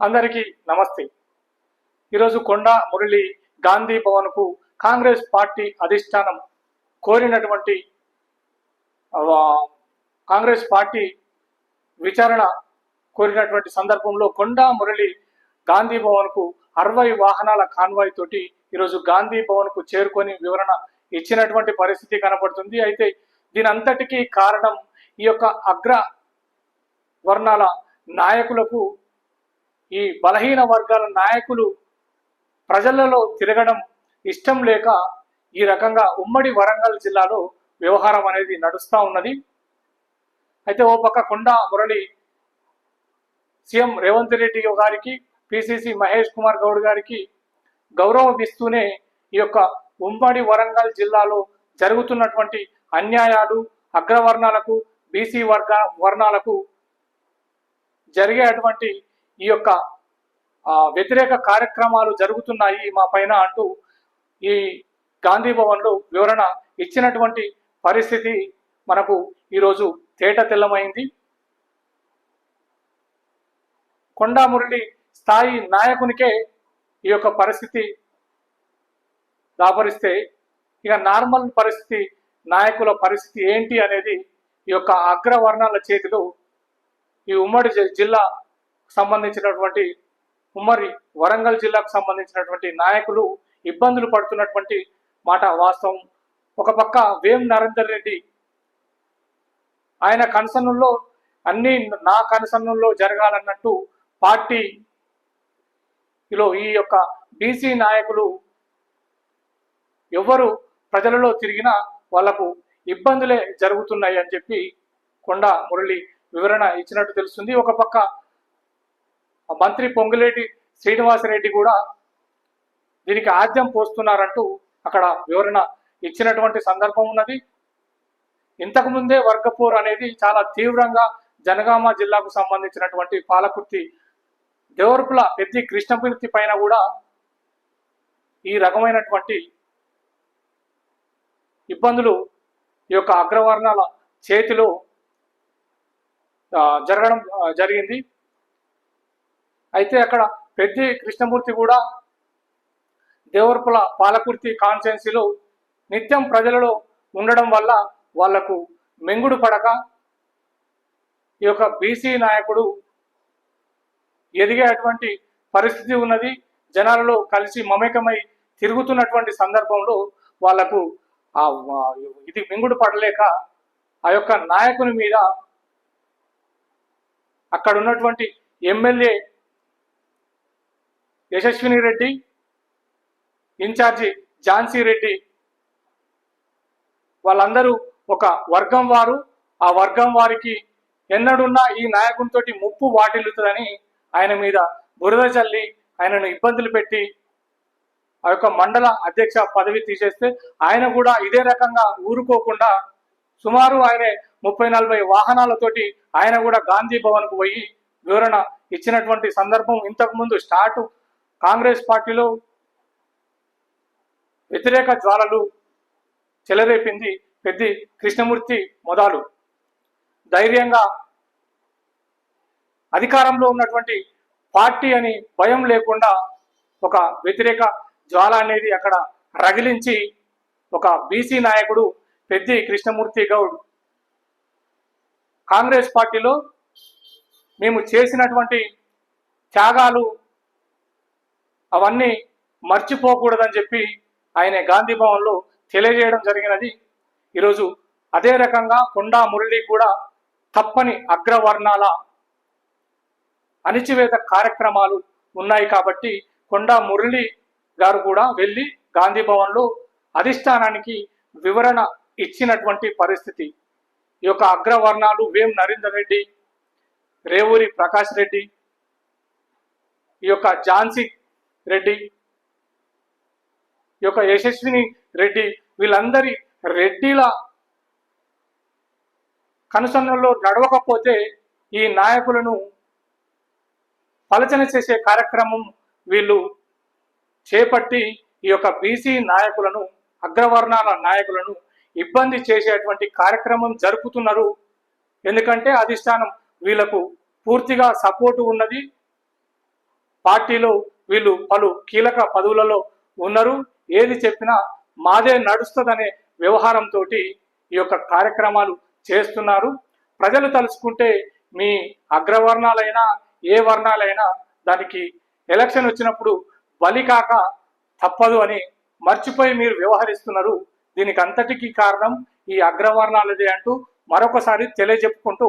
అందరికీ నమస్తే. ఈరోజు కొండా మురళి గాంధీ భవన్కు కాంగ్రెస్ పార్టీ అధిష్టానం కోరినటువంటి కాంగ్రెస్ పార్టీ విచారణ కోరినటువంటి సందర్భంలో కొండా మురళి గాంధీ భవన్కు అరవై వాహనాల కాన్వాయ్ తోటి ఈరోజు గాంధీ భవన్కు చేరుకొని వివరణ ఇచ్చినటువంటి పరిస్థితి కనపడుతుంది. అయితే దీని అంతటికీ కారణం ఈ యొక్క అగ్ర వర్ణాల నాయకులకు ఈ బలహీన వర్గాల నాయకులు ప్రజలలో తిరగడం ఇష్టం లేక ఈ రకంగా ఉమ్మడి వరంగల్ జిల్లాలో వ్యవహారం అనేది నడుస్తూ ఉన్నది. అయితే ఓ పక్క కొండ మురళి సీఎం రేవంత్ రెడ్డి గారికి పిసిసి మహేష్ కుమార్ గౌడ్ గారికి గౌరవం ఇస్తూనే ఈ యొక్క ఉమ్మడి వరంగల్ జిల్లాలో జరుగుతున్నటువంటి అన్యాయాలు అగ్రవర్ణాలకు బీసీ వర్గ వర్ణాలకు జరిగేటువంటి ఈ యొక్క వ్యతిరేక కార్యక్రమాలు జరుగుతున్నాయి మా పైన అంటూ ఈ గాంధీ భవన్లో వివరణ ఇచ్చినటువంటి పరిస్థితి మనకు ఈరోజు తేట తెల్లమైంది. కొండా మురళి స్థాయి నాయకునికే ఈ యొక్క పరిస్థితి దాపరిస్తే ఇక నార్మల్ పరిస్థితి నాయకుల పరిస్థితి ఏంటి అనేది ఈ యొక్క అగ్రవర్ణాల చేతిలో ఈ ఉమ్మడి జిల్లా సంబంధించినటువంటి ఉమ్మడి వరంగల్ జిల్లాకు సంబంధించినటువంటి నాయకులు ఇబ్బందులు పడుతున్నటువంటి మాట వాస్తవం. ఒక పక్క వేం నరేందర్ రెడ్డి ఆయన కన్సర్నుల్లో అన్ని నా కనసన్నుల్లో జరగాలన్నట్టు పార్టీలో ఈ యొక్క బీసీ నాయకులు ఎవ్వరు ప్రజలలో తిరిగినా వాళ్ళకు ఇబ్బందులే జరుగుతున్నాయి అని చెప్పి కొండ మురళి వివరణ ఇచ్చినట్టు తెలుస్తుంది. ఒక పక్క మంత్రి పొంగులేటి శ్రీనివాసరెడ్డి కూడా దీనికి ఆద్యం పోస్తున్నారంటూ అక్కడ వివరణ ఇచ్చినటువంటి సందర్భం ఉన్నది. ఇంతకుముందే వర్గపూర్ అనేది చాలా తీవ్రంగా జనగామ జిల్లాకు సంబంధించినటువంటి పాలకుర్తి దేవరపుల పెద్ది కృష్ణమూర్తి పైన కూడా ఈ రకమైనటువంటి ఇబ్బందులు ఈ యొక్క అగ్రవర్ణాల చేతిలో జరగడం జరిగింది. అయితే అక్కడ పెద్ది కృష్ణమూర్తి కూడా దేవరపుల పాలకుర్తి కాన్స్టెన్సీలో నిత్యం ప్రజలలో ఉండడం వల్ల వాళ్ళకు మెంగుడు పడక ఈ యొక్క బీసీ నాయకుడు ఎదిగేటువంటి పరిస్థితి ఉన్నది. జనాలలో కలిసి మమేకమై తిరుగుతున్నటువంటి సందర్భంలో వాళ్ళకు ఆ, ఇది మింగుడు పడలేక ఆ యొక్క నాయకుని మీద అక్కడ ఉన్నటువంటి ఎమ్మెల్యే యశస్విని రెడ్డి ఇన్ఛార్జి ఝాన్సీ రెడ్డి. వాళ్ళందరూ ఒక వర్గం వారు. ఆ వర్గం వారికి ఎన్నడున్నా ఈ నాయకునితోటి ముప్పు వాటిల్లుతుందని ఆయన మీద బురద చల్లి ఆయనను ఇబ్బందులు పెట్టి ఆ యొక్క మండల అధ్యక్ష పదవి తీసేస్తే ఆయన కూడా ఇదే రకంగా ఊరుకోకుండా సుమారు ఆయన ముప్పై నలభై వాహనాలతోటి ఆయన కూడా గాంధీ భవన్కు పోయి వివరణ ఇచ్చినటువంటి సందర్భం ఇంతకు ముందు స్టార్ట్ కాంగ్రెస్ పార్టీలో వ్యతిరేక జ్వాలలు చెలరేపింది పెద్ది కృష్ణమూర్తి మొదలు. ధైర్యంగా అధికారంలో ఉన్నటువంటి పార్టీ అని భయం లేకుండా ఒక వ్యతిరేక జ్వాల అనేది అక్కడ రగిలించి ఒక బీసీ నాయకుడు పెద్ది కృష్ణమూర్తి గౌడ్. కాంగ్రెస్ పార్టీలో మేము చేసినటువంటి త్యాగాలు అవన్నీ మర్చిపోకూడదని చెప్పి ఆయన గాంధీ భవన్లో తెలియజేయడం జరిగినది. ఈరోజు అదే రకంగా కొండా మురళి కూడా తప్పని అగ్రవర్ణాల అణిచివేత కార్యక్రమాలు ఉన్నాయి కాబట్టి కొండా మురళి గారు కూడా వెళ్ళి గాంధీ భవన్లో అధిష్టానానికి వివరణ ఇచ్చినటువంటి పరిస్థితి. ఈ యొక్క అగ్రవర్ణాలు వేం నరేందర్ రెడ్డి రేవూరి ప్రకాష్ రెడ్డి ఈ యొక్క ఝాన్సీ రెడ్డి. ఈ యొక్క యశస్విని రెడ్డి వీళ్ళందరి రెడ్డిల కనుసన్నల్లో నడవకపోతే ఈ నాయకులను పలచన చేసే కార్యక్రమం వీళ్ళు చేపట్టి ఈ యొక్క బీసీ నాయకులను అగ్రవర్ణాల నాయకులను ఇబ్బంది చేసేటువంటి కార్యక్రమం జరుపుతున్నారు. ఎందుకంటే అధిష్టానం వీళ్ళకు పూర్తిగా సపోర్టు ఉన్నది. పార్టీలో వీళ్ళు పలు కీలక పదవులలో ఉన్నారు. ఏది చెప్పినా మాదే నడుస్తుందనే వ్యవహారంతో ఈ యొక్క కార్యక్రమాలు చేస్తున్నారు. ప్రజలు తలుచుకుంటే మీ అగ్రవర్ణాలైనా ఏ వర్ణాలైనా దానికి ఎలక్షన్ వచ్చినప్పుడు బలి కాక తప్పదు అని మర్చిపోయి మీరు వ్యవహరిస్తున్నారు. దీనికి అంతటికీ కారణం ఈ అగ్రవర్ణాలదే అంటూ మరొకసారి తెలియజెప్పుకుంటూ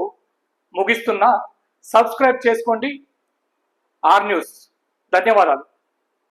ముగిస్తున్నా. సబ్స్క్రైబ్ చేసుకోండి. R news. ధన్యవాదాలు.